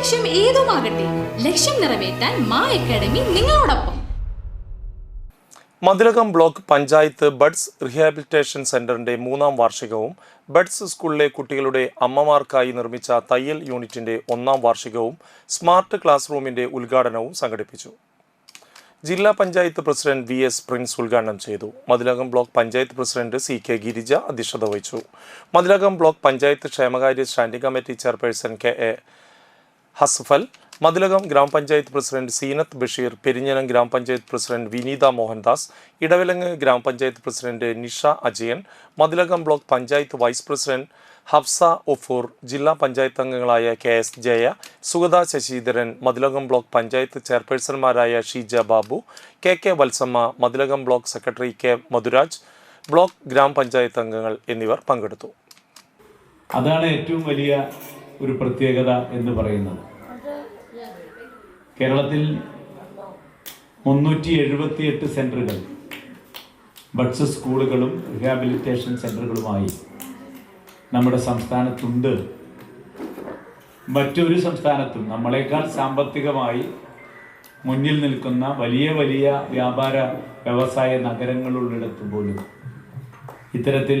ലക്ഷ്യം ഏതുമാകട്ടെ? ലക്ഷ്യം നിറവേറ്റാൻ മാ അക്കാഡമി നിങ്ങളോടൊപ്പം. Mathilakam block panchayat buds rehabilitation സെന്ററിന്റെ മൂന്നാം വാർഷികവും ബഡ്സ് സ്കൂളിലെ കുട്ടികളുടെ അമ്മമാർക്കായി നിർമ്മിച്ച തയ്യൽ യൂണിറ്റിന്റെ ഒന്നാം വാർഷികവും സ്മാർട്ട് ക്ലാസ് റൂമിന്റെ ഉദ്ഘാടനവും സംഘടിപ്പിച്ചു. ജില്ലാ panchayat president V S Prince ഉദ്ഘാടനം ചെയ്തു. Mathilakam block panchayat president C K Girija അധ്യക്ഷത വഹിച്ചു. മതിലകം ബ്ലോക്ക് പഞ്ചായത്ത് ക്ഷേമകാര്യ standing committee chairperson K A Hasfal Mathilakam ഗ്രാമപഞ്ചായത്ത് പ്രസിഡന്റ് സീനത്ത് ബഷീർ പെരിഞ്ഞനം ഗ്രാമപഞ്ചായത്ത് പ്രസിഡന്റ് വിനീത മോഹൻദാസ് ഇടവിലങ്ങ് ഗ്രാമപഞ്ചായത്ത് president Nisha Ajayan Mathilakam block panchayat vice president Hafsa Ofoor ജില്ലാ പഞ്ചായത്ത് അംഗങ്ങളായ K S Jaya Sugatha Sasidharan Mathilakam block panchayat ചെയർപേഴ്സൺമാരായ Sheeja Babu K K Valsamma Mathilakam block secretary K Madhuraj block ഗ്രാമപഞ്ചായത്ത് അംഗങ്ങൾ എന്നിവർ പങ്കെടുത്തു. അതാണ് ഏറ്റവും വലിയ ഒരു പ്രത്യേകത എന്ന് പറയുന്നത്. കേരളത്തിൽ മുന്നൂറ്റി എഴുപത്തിയെട്ട് സെന്ററുകൾ ബഡ്സ് സ്കൂളുകളും റിഹാബിലിറ്റേഷൻ സെന്ററുകളുമായി നമ്മുടെ സംസ്ഥാനത്തുണ്ട്. മറ്റൊരു സംസ്ഥാനത്തും നമ്മളെക്കാൾ സാമ്പത്തികമായി മുന്നിൽ നിൽക്കുന്ന വലിയ വലിയ വ്യാപാര വ്യവസായ നഗരങ്ങളുള്ളിടത്ത് പോലും ഇത്തരത്തിൽ